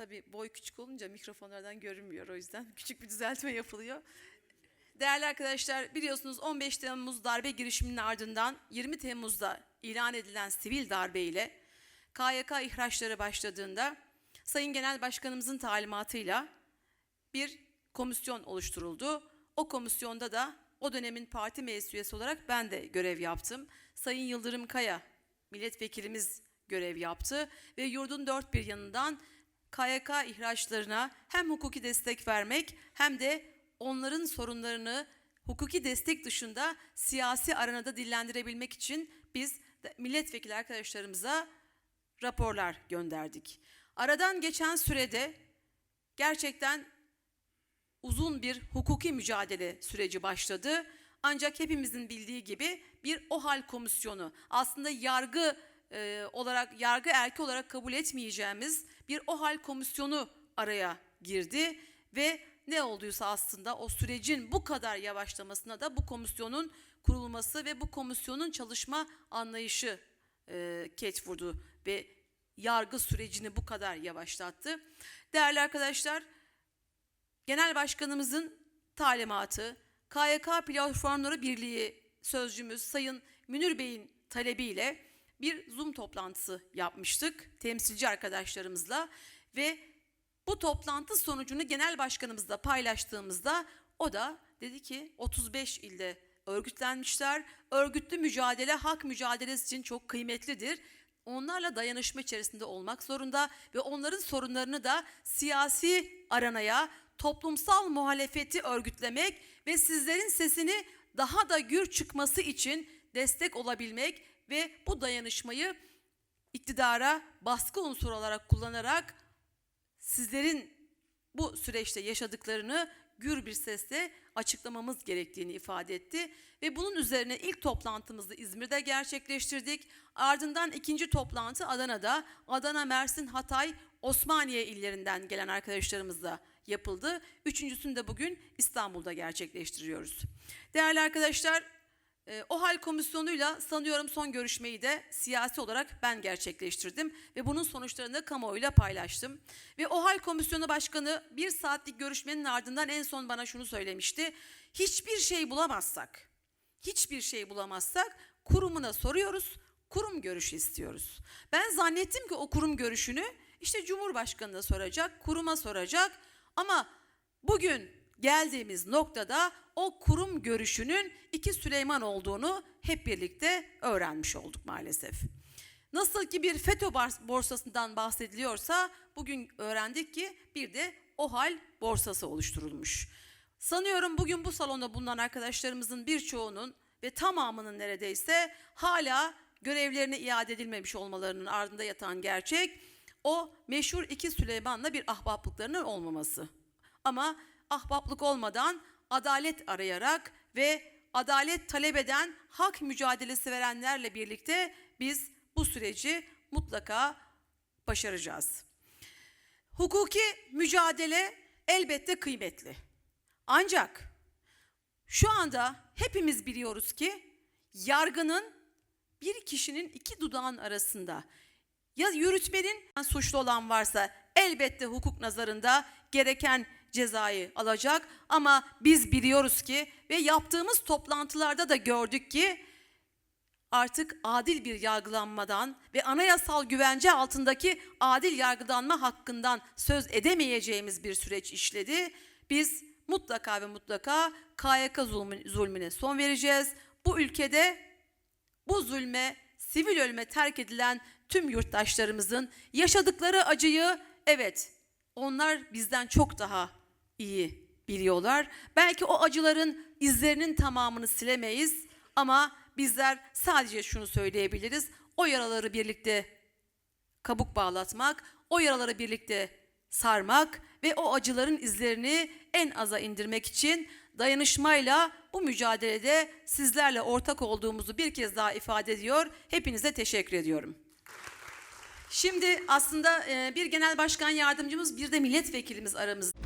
Tabii boy küçük olunca mikrofonlardan görünmüyor o yüzden küçük bir düzeltme yapılıyor. Değerli arkadaşlar biliyorsunuz 15 Temmuz darbe girişiminin ardından 20 Temmuz'da ilan edilen sivil darbe ile KYK ihraçları başladığında Sayın Genel Başkanımızın talimatıyla bir komisyon oluşturuldu. O komisyonda da o dönemin parti meclis üyesi olarak ben de görev yaptım. Sayın Yıldırım Kaya milletvekilimiz görev yaptı ve yurdun dört bir yanından KYK ihraçlarına hem hukuki destek vermek hem de onların sorunlarını hukuki destek dışında siyasi arenada dillendirebilmek için biz milletvekili arkadaşlarımıza raporlar gönderdik. Aradan geçen sürede gerçekten uzun bir hukuki mücadele süreci başladı. Ancak hepimizin bildiği gibi bir OHAL komisyonu aslında yargı e, olarak yargı erki olarak kabul etmeyeceğimiz bir OHAL komisyonu araya girdi ve ne olduysa aslında o sürecin bu kadar yavaşlamasına da bu komisyonun kurulması ve bu komisyonun çalışma anlayışı e, ket vurdu ve yargı sürecini bu kadar yavaşlattı. Değerli arkadaşlar, Genel Başkanımızın talimatı, KYK Platformları Birliği sözcümüz Sayın Münir Bey'in talebiyle bir Zoom toplantısı yapmıştık temsilci arkadaşlarımızla ve bu toplantı sonucunu genel başkanımızla paylaştığımızda o da dedi ki 35 ilde örgütlenmişler. Örgütlü mücadele hak mücadelesi için çok kıymetlidir. Onlarla dayanışma içerisinde olmak zorunda ve onların sorunlarını da siyasi aranaya, toplumsal muhalefeti örgütlemek ve sizlerin sesini daha da gür çıkması için destek olabilmek ve bu dayanışmayı iktidara baskı unsuru olarak kullanarak sizlerin bu süreçte yaşadıklarını gür bir sesle açıklamamız gerektiğini ifade etti ve bunun üzerine ilk toplantımızı İzmir'de gerçekleştirdik. Ardından ikinci toplantı Adana'da, Adana, Mersin, Hatay, Osmaniye illerinden gelen arkadaşlarımızla yapıldı. Üçüncüsünü de bugün İstanbul'da gerçekleştiriyoruz. Değerli arkadaşlar, e, OHAL komisyonuyla sanıyorum son görüşmeyi de siyasi olarak ben gerçekleştirdim ve bunun sonuçlarını kamuoyuyla paylaştım. Ve OHAL komisyonu başkanı bir saatlik görüşmenin ardından en son bana şunu söylemişti. Hiçbir şey bulamazsak, hiçbir şey bulamazsak kurumuna soruyoruz, kurum görüşü istiyoruz. Ben zannettim ki o kurum görüşünü işte Cumhurbaşkanı'na soracak, kuruma soracak ama bugün geldiğimiz noktada o kurum görüşünün iki Süleyman olduğunu hep birlikte öğrenmiş olduk maalesef. Nasıl ki bir FETÖ borsasından bahsediliyorsa bugün öğrendik ki bir de OHAL borsası oluşturulmuş. Sanıyorum bugün bu salonda bulunan arkadaşlarımızın birçoğunun ve tamamının neredeyse hala görevlerine iade edilmemiş olmalarının ardında yatan gerçek o meşhur iki Süleyman'la bir ahbaplıklarının olmaması. Ama ahbaplık olmadan adalet arayarak ve adalet talep eden hak mücadelesi verenlerle birlikte biz bu süreci mutlaka başaracağız. Hukuki mücadele elbette kıymetli. Ancak şu anda hepimiz biliyoruz ki yargının bir kişinin iki dudağın arasında ya yürütmenin suçlu olan varsa elbette hukuk nazarında gereken cezayı alacak ama biz biliyoruz ki ve yaptığımız toplantılarda da gördük ki artık adil bir yargılanmadan ve anayasal güvence altındaki adil yargılanma hakkından söz edemeyeceğimiz bir süreç işledi. Biz mutlaka ve mutlaka KYK zulmü- zulmüne son vereceğiz. Bu ülkede bu zulme, sivil ölüme terk edilen tüm yurttaşlarımızın yaşadıkları acıyı evet onlar bizden çok daha iyi biliyorlar. Belki o acıların izlerinin tamamını silemeyiz ama bizler sadece şunu söyleyebiliriz. O yaraları birlikte kabuk bağlatmak, o yaraları birlikte sarmak ve o acıların izlerini en aza indirmek için dayanışmayla bu mücadelede sizlerle ortak olduğumuzu bir kez daha ifade ediyor. Hepinize teşekkür ediyorum. Şimdi aslında e, bir genel başkan yardımcımız bir de milletvekilimiz aramızda.